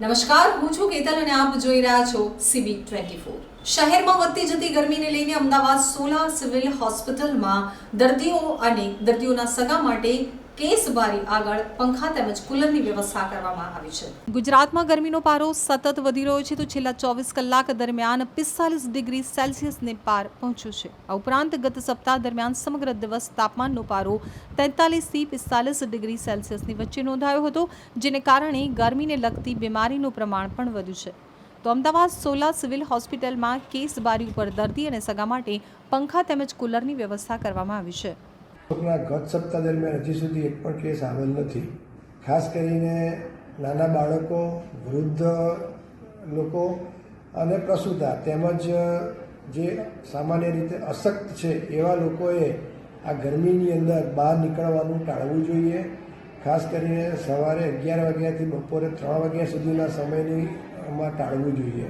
નમસ્કાર, હું છું કેતલ અને આપ જોઈ રહ્યા છો સીબી ટ્વેન્ટી ફોર શહેરમાં વધતી જતી ગરમીને લઈને અમદાવાદ સોલા સિવિલ હોસ્પિટલમાં દર્દીઓ અને દર્દીઓના સગા માટે કેસ બારી આગળ પંખા તેમજ કુલરની વ્યવસ્થા કરવામાં આવી છે. ગુજરાતમાં ગરમીનો પારો સતત વધી રહ્યો છે તો છેલ્લા ચોવીસ કલાક દરમિયાન પિસ્તાલીસ ડિગ્રી સેલ્સિયસને પાર પહોંચ્યો છે. આ ઉપરાંત ગત સપ્તાહ દરમિયાન સમગ્ર દિવસ તાપમાનનો પારો તેતાલીસથી પિસ્તાલીસ ડિગ્રી સેલ્સિયસની વચ્ચે નોંધાયો હતો, જેને કારણે ગરમીને લગતી બીમારીનું પ્રમાણ પણ વધ્યું છે. તો અમદાવાદ સોલા સિવિલ હોસ્પિટલમાં કેસ બારી ઉપર દર્દી અને સગા માટે પંખા તેમજ કુલરની વ્યવસ્થા કરવામાં આવી છે. લોકોના ગત સપ્તાહ દરમિયાન હજી સુધી એક પણ કેસ આવેલ નથી. ખાસ કરીને નાના બાળકો, વૃદ્ધ લોકો અને પ્રસૂતા તેમજ જે સામાન્ય રીતે અશક્ત છે એવા લોકોએ આ ગરમીની અંદર બહાર નીકળવાનું ટાળવું જોઈએ. ખાસ કરીને સવારે અગિયાર વાગ્યાથી બપોરે ત્રણ વાગ્યા સુધીના સમયની માં ટાળવું જોઈએ.